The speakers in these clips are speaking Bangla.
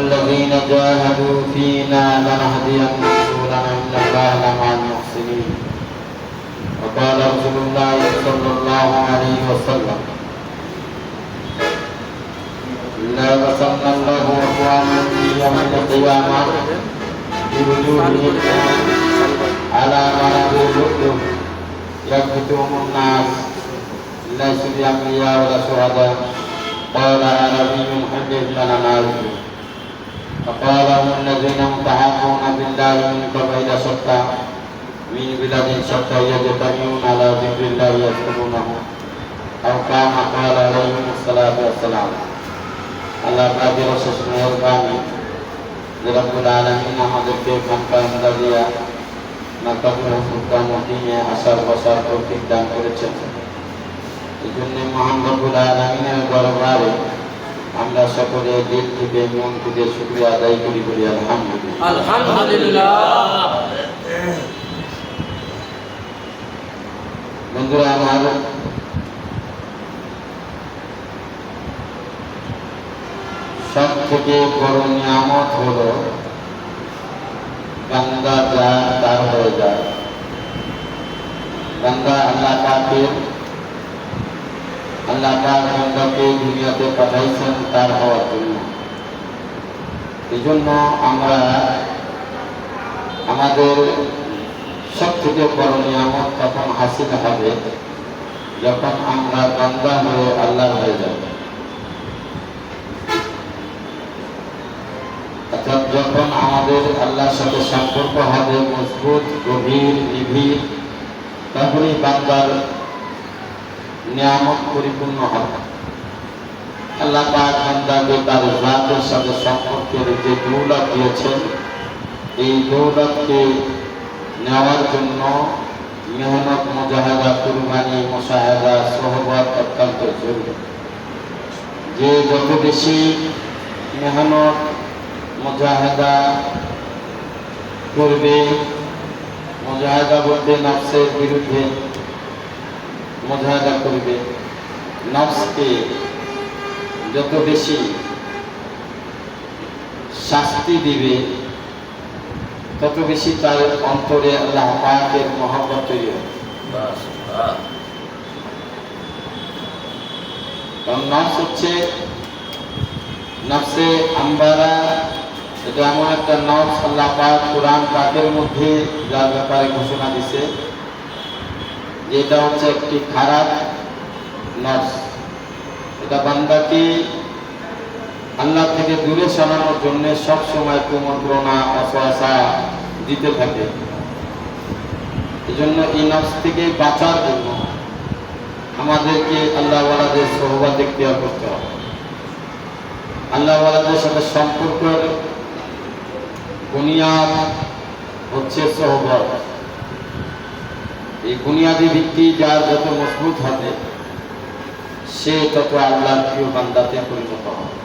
والذين جاهدوا فينا لنهدينهم سبلنا إن الله لمع المحسنين وقال رسول الله صلى الله عليه وسلم لا بسن الله أقواما في يوم القيامة بوجوههم على مرض اللؤلؤ يكبتهم الناس ليسوا بأنبياء ولا شهداء. قال عربي حدث لنا مالك فقال هم الذين يتحاكمون بالله من قبيل شتى من بلاد شتى يجتمعون على ذكر الله يذكرونه أو كما قال عليهم الصلاة والسلام আল্লাহ কাদের শেষ মেহরবানি যে রব্বুল আলমিন আমাদেরকে খানকা দিয়া নাকাবুল হুকুম দিনে আসার বসার তৌফিক দান করেছেন এই জন্য মহান রব্বুল আলমিনের দরবারে আমরা সকলে দিল থেকে মন থেকে শুক্রিয়া আদায় করি বলি আলহামদুলিল্লাহ। আলহামদুলিল্লাহ। বন্ধুরা আমার সব থেকে বড় নিয়ামত হলো গঙ্গা যা তার হয়ে যায়। গঙ্গা আল্লাহ আল্লাহ পাক গঙ্গাকে দুনিয়াতে পাঠাইছেন, তার হওয়ার জন্য। এই জন্য আমরা আমাদের সব থেকে বড় নিয়ামত তখন হাসিল হবে, যখন আমরা গঙ্গা হয়ে আল্লাহ হয়ে যাব। অর্থাৎ যখন আমাদের আল্লাহর সাথে সম্পর্ক হবে মজবুত, গভীর, নিবিড়, তখনই বান্দার নিয়ামত পরিপূর্ণ হবে। আল্লাহ পাক তার জাতের সাথে সম্পর্কের যে দৌলত দিয়েছেন, এই দৌলতকে নেওয়ার জন্য মেহনত মুজাহাদা কুরবানি মুশাহাদা সহবত অত্যন্ত জরুরি। যে যত বেশি মেহনত মুজাহাদা করবে মুজাহাদা বলতে নফসের বিরুদ্ধে মুজাহাদা করবে। নফসকে যত বেশি শাস্তি দিবে, তত বেশি তার অন্তরে আল্লাহ পাকের মহব্বত তৈরি হবে। কারণ নফস হচ্ছে, নফসে আম্বারা, এটা এমন একটা নফস, আল্লাহ পাক কোরআন পাকের মধ্যে যার ব্যাপারে ঘোষণা দিছে। যে এটা হচ্ছে একটি খারাপ নফস এটা বান্দাকে আল্লাহ থেকে দূরে সরানোর জন্য সব সময় কুমন্ত্রণা অসহাসা দিতে থাকে। এই জন্য এই নফস থেকে বাঁচার জন্য আমাদেরকে আল্লাহওয়ালাদের সহবাদ ইখতিয়ার করতে হবে। আল্লাহ আল্লাহওয়ালাদের সাথে সম্পর্কের বুনিয়াদ হচ্ছে সহবত এই বুনিয়াদি ভিত্তি যার যত মজবুত হবে, সে তত আল্লাহর প্রিয় বান্দাতে পরিণত হবে।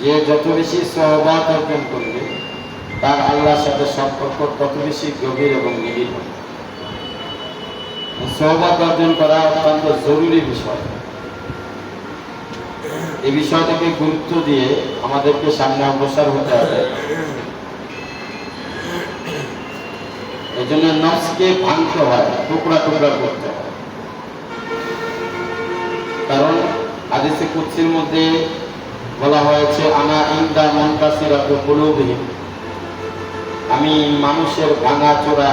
যে যত বেশি সহবাদ অর্জন করবে, তার আল্লাহর সাথে সম্পর্ক তত বেশি গভীর এবং নিবিড় হবে। সহবাদ অর্জন করা অত্যন্ত জরুরি বিষয়। এই বিষয়টাকে গুরুত্ব দিয়ে আমাদেরকে সামনে অগ্রসর হতে হবে। এই জন্য নফসকে ভাঙতে হয়, টুকরা টুকরা করতে কারণ আদিসে কুৎসির মধ্যে বলা হয়েছে, আনা ইন্দা আমি মানুষের ভাঙা চোরা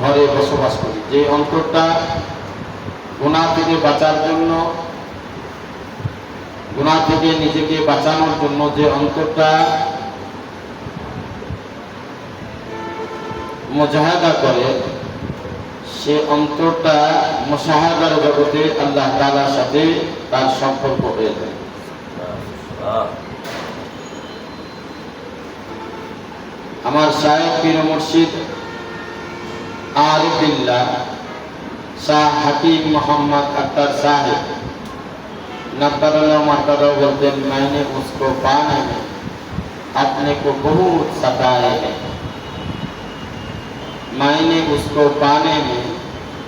ঘরে বসবাস করি। যে অন্তরটা গুণা থেকে বাঁচার জন্য গুণা থেকে নিজেকে বাঁচানোর জন্য যে অন্তরটা মুজাহাদা করে সে অন্তরটা মুশাহাদার জগতে আল্লাহ তাআলার সাথে তার সম্পর্ক হয়ে যায় আমার শায়েখ পীর মুর্শিদ আরিফিল্লাহ শাহ হাকিম মোহাম্মদ আক্তার সাহেব नब्बरल्ला मरतबा बोलते हैं, मैंने उसको पाने में अपने को बहुत सताए है मैंने उसको पाने में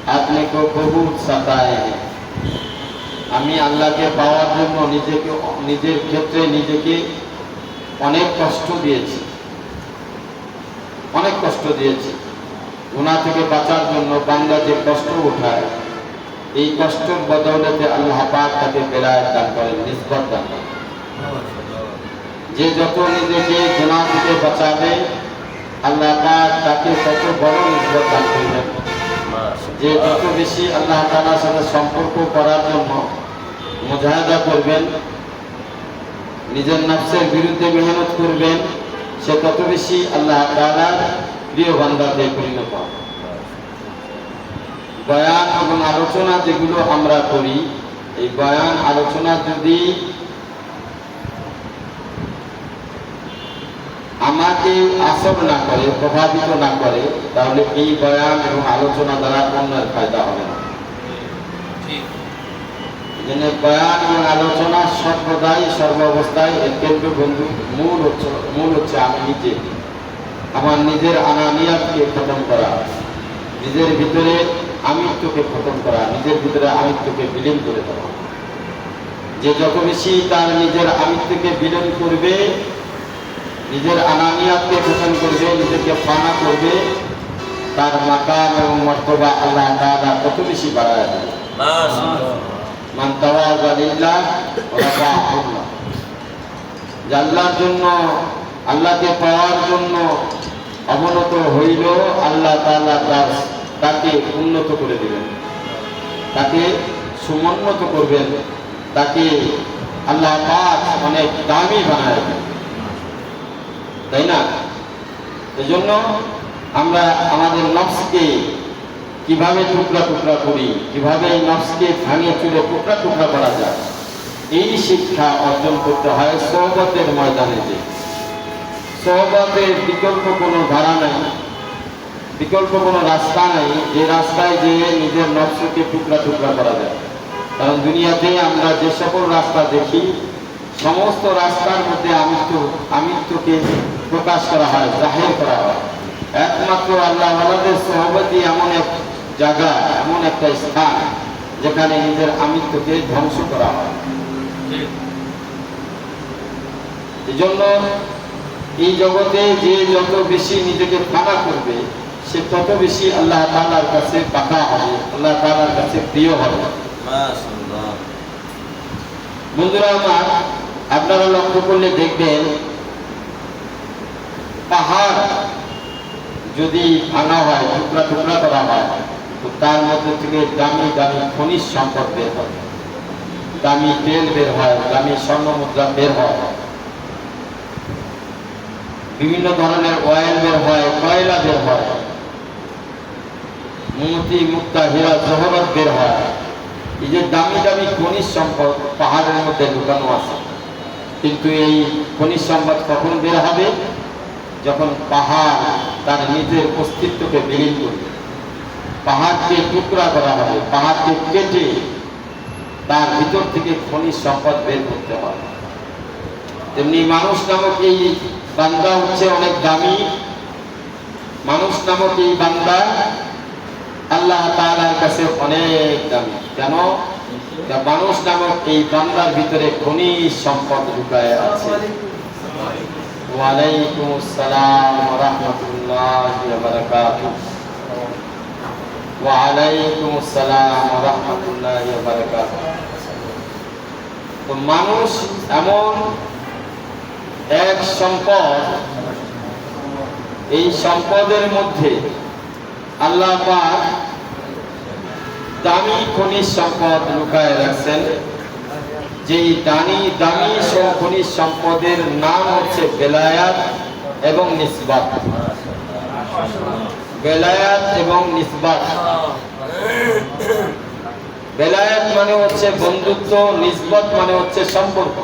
अपने को बहुत सताए है আমি আল্লাহকে পাওয়ার জন্য নিজেকে নিজের ক্ষেত্রে নিজেকে অনেক কষ্ট দিয়েছি অনেক কষ্ট দিয়েছি গুণা থেকে বাঁচার জন্য বান্দা যে কষ্ট উঠায় এই কষ্টের বদৌলতে আল্লাহ পাক তাকে বেলায় দান করেন নিষ্পত দান করেন যে যত নিজেকে গুণা থেকে বাঁচাবে আল্লাহ পাক তাকে বড় নিষ্পত দান করবেন। যে যত বেশি আল্লাহ তালার সাথে সম্পর্ক করার জন্য মুজাহাদা করবেন, নিজের নফসের বিরুদ্ধে মেহনত করবেন, সে তত বেশি আল্লাহ তালার প্রিয় বান্দাতে পরিণত হবে বয়ান এবং আলোচনা যেগুলো আমরা করি, এই বয়ান আলোচনা যদি আমাকে আসর না করে প্রভাবিত না করে তাহলে এই বয়ান এবং আলোচনা দ্বারা অন্যের ফায়দা হবে না। বয়ান এবং আলোচনা সর্বদাই সর্ব অবস্থায় এর কেন্দ্রবন্ধু মূল হচ্ছে মূল হচ্ছে আমি নিজে। আমার নিজের আনানিয়াতকে খতম করা। নিজের ভিতরে আমিত্বকে খতম করা নিজের ভিতরে আমিত্বকে বিলীন করে দেওয়া। যে যত বেশি তার নিজের আমিত্বকে বিলীন করবে নিজের আনানিয়াতকে খতম করবে, নিজেকে ফানা করবে, তার মাকাম এবং মর্তবা আল্লাহ তাআলা কত বেশি বাড়ায় রাফা'াহু আল্লাহর জন্য, আল্লাহকে পাওয়ার জন্য অবনত হইল আল্লাহ তাআলা তার, তাকে উন্নত করে দিবেন। তাকে সমুন্নত করবেন। তাকে আল্লাহ অনেক দামি বানায় দেবেন। তাই না? এজন্য আমরা আমাদের নফসকে কীভাবে টুকরা টুকরা করি, কীভাবে এই নফসকে ভাঙে চুরে টুকরা টুকরা করা যায়, এই শিক্ষা অর্জন করতে হয় সহবতের ময়দানে যে। সহবতের বিকল্প কোনো ধারা নাই, বিকল্প কোনো রাস্তা নাই, যে রাস্তায় যে নিজের নফসকে টুকরা টুকরা করা যায়। কারণ দুনিয়াতে আমরা যে সকল রাস্তা দেখি, সমস্ত রাস্তার মধ্যে আমিত্ব আমিত্বকে প্রকাশ করা হয় জাহির করা হয়। একমাত্র আল্লাহ আল্লাহদের সহবতী এমন এক জায়গা এমন একটা স্থান যেখানে নিজের আমিত্বকে ধ্বংস করা হয়। এই জন্য এই জগতে যে যত বেশি নিজেকে ফাঁকা করবে সে তত বেশি আল্লাহ তালার কাছে পাকা হবে আল্লাহ তালার কাছে প্রিয় হবে। বন্ধুরা আমার আপনারা লক্ষ্য করলে দেখবেন পাহাড় যদি ভাঙা হয়, টুকরা টুকরা করা হয়, তো তার মধ্যে থেকে দামি দামি খনিজ সম্পদ বের হয়। দামি তেল বের হয়, দামি স্বর্ণ মুদ্রা বের হয়। বিভিন্ন ধরনের অয়েল বের হয়, কয়লা বের হয়। মতি, মুক্তা, হীরা, জহরত বের হয়। এই যে দামি দামি খনিজ সম্পদ পাহাড়ের মধ্যে লুকানো আছে। কিন্তু এই খনিজ সম্পদ কখন বের হবে? যখন পাহাড় তার নিজের অস্তিত্বকে বিলীন করবে পাহাড়কে টুকরা করা হবে পাহাড়কে কেটে তার ভিতর থেকে খনিজ সম্পদ বের করতে হবে তেমনি মানুষ নামক এই বান্দা হচ্ছে অনেক দামি। মানুষ নামক এই বান্দা আল্লাহ তাআলার কাছে অনেক দামি। কেন? মানুষ নামক এই বান্দার ভিতরে খনিজ সম্পদ ঢুকায় আছে। ওয়ালাইকুম আসসালাম ওয়ালাইকুম আসসালাম রাহমাতুল্লাহি তো মানুষ এমন এক সম্পদ, এই সম্পদের মধ্যে আল্লাহ দামি খনিজ সম্পদ লুকায় রাখছেন। যেই দামি দামি সব খনিজ সম্পদের নাম হচ্ছে বেলায়াত এবং নিসবাত বেলায়াত এবং নিসবাত বেলায়াত মানে হচ্ছে বন্ধুত্ব নিসবত মানে হচ্ছে সম্পর্ক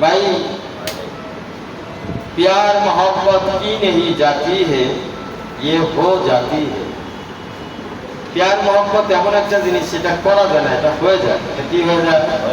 भाई प्यार मोहब्बत की नहीं जाती है ये हो जाती है প্যার মহব্বত এমন একটা জিনিস, সেটা করা যায় না, এটা হয়ে যায়। কি হয়ে যায়?